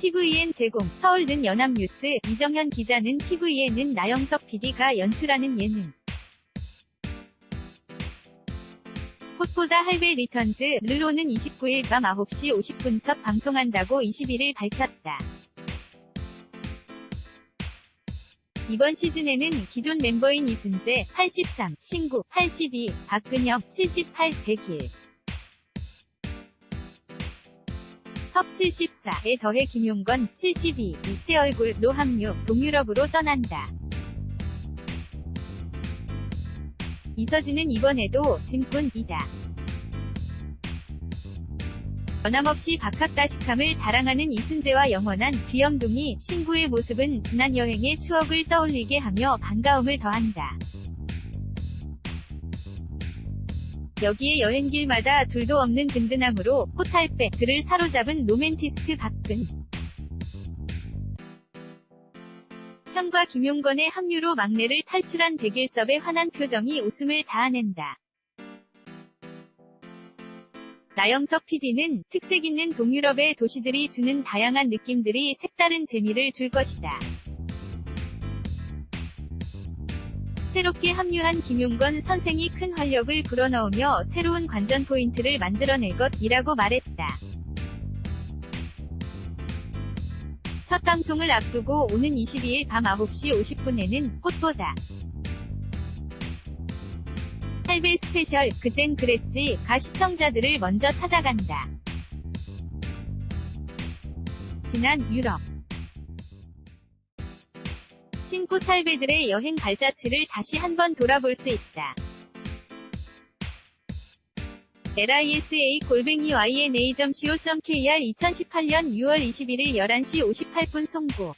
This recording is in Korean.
TVN 제공 서울는 연합뉴스 이정현 기자는 TVN은 나영석 PD가 연출하는 예능 꽃보다 할배 리턴즈 르로는 29일 밤 9시 50분 첫 방송한다고 21일 밝혔다. 이번 시즌에는 기존 멤버인 이순재 83, 신구 82, 박근영 78, 101, 섭 74에 더해 김용건 72, 새 얼굴로 합류, 동유럽으로 떠난다. 이서진은 이번에도 짐꾼이다. 변함없이 박학다식함을 자랑하는 이순재와 영원한 귀염둥이 신구의 모습은 지난 여행의 추억을 떠올리게 하며 반가움을 더한다. 여기에 여행길마다 둘도 없는 든든함으로 포탈백 들을 사로잡은 로맨티스트 박근. 현과 김용건의 합류로 막내를 탈출한 백일섭의 환한 표정이 웃음을 자아낸다. 나영석 PD는 특색 있는 동유럽의 도시들이 주는 다양한 느낌들이 색다른 재미를 줄 것이다. 새롭게 합류한 김용건 선생이 큰 활력을 불어넣으며 새로운 관전 포인트를 만들어낼 것이라고 말했다. 첫 방송을 앞두고 오는 22일 밤 9시 50분에는 꽃보다 할배 스페셜 그땐 그랬지 가 시청자들을 먼저 찾아간다. 지난 유럽 신꽃 할배들의 여행 발자취를 다시 한번 돌아볼 수 있다. lisa 골뱅이 yna.co.kr 2018년 6월 21일 11시 58분 송고